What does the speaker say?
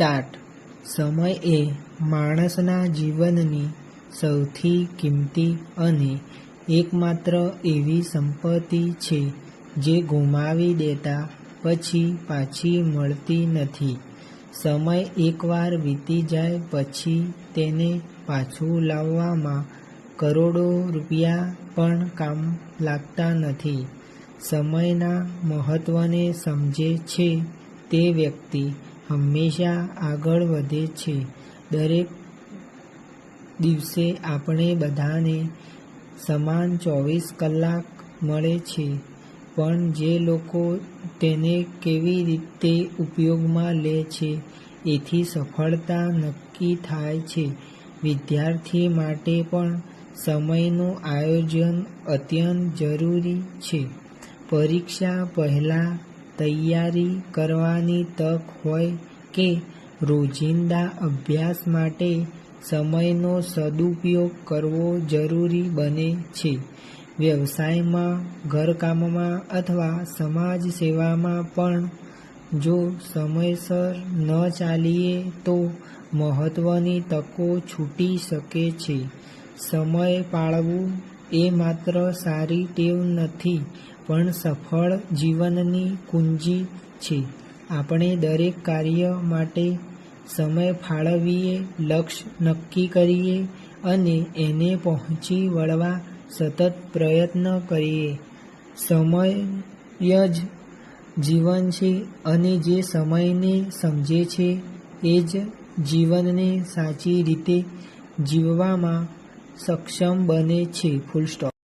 Start સમય એ માણસના જીવનની સૌથી કિંમતી અને એકમાત્ર એવી સંપત્તિ છે, જે ગુમાવી દેતા પછી પાછી મળતી નથી. સમય એકવાર વીતી જાય પછી તેને પાછું લાવવામાં કરોડો રૂપિયા પણ કામ લાગતા નથી. સમયના મહત્ત્વને સમજે છે તે વ્યક્તિ હંમેશા આગળ વધે છે. દરેક દિવસે આપણે બધાને સમાન ચોવીસ કલાક મળે છે. પણ જે લોકો તેને કેવી રીતે ઉપયોગમાં લે છે, એથી સફળતા નક્કી થાય છે. વિદ્યાર્થી માટે પણ સમયનું આયોજન અત્યંત જરૂરી છે. પરીક્ષા પહેલાં તૈયારી કરવાની તક હોય કે રોજિંદા અભ્યાસ માટે સમયનો સદુપયોગ કરવો જરૂરી બને છે. વ્યવસાયમાં, ઘરકામમાં અથવા સમાજ સેવામાં પણ જો સમયસર ન ચાલીએ તો મહત્ત્વની તકો છૂટી શકે છે. સમય પાળવું એ માત્ર સારી ટેવ નથી, પણ સફળ જીવનની કુંજી છે. આપણે દરેક કાર્ય માટે સમય ફાળવીએ, લક્ષ્ય નક્કી કરીએ અને એને પહોંચી વળવા સતત પ્રયત્ન કરીએ. સમય જ જીવન છે અને જે સમયને સમજે છે, એ જ જીવનને સાચી રીતે જીવવામાં સક્ષમ બને છે ફૂલ સ્ટોપ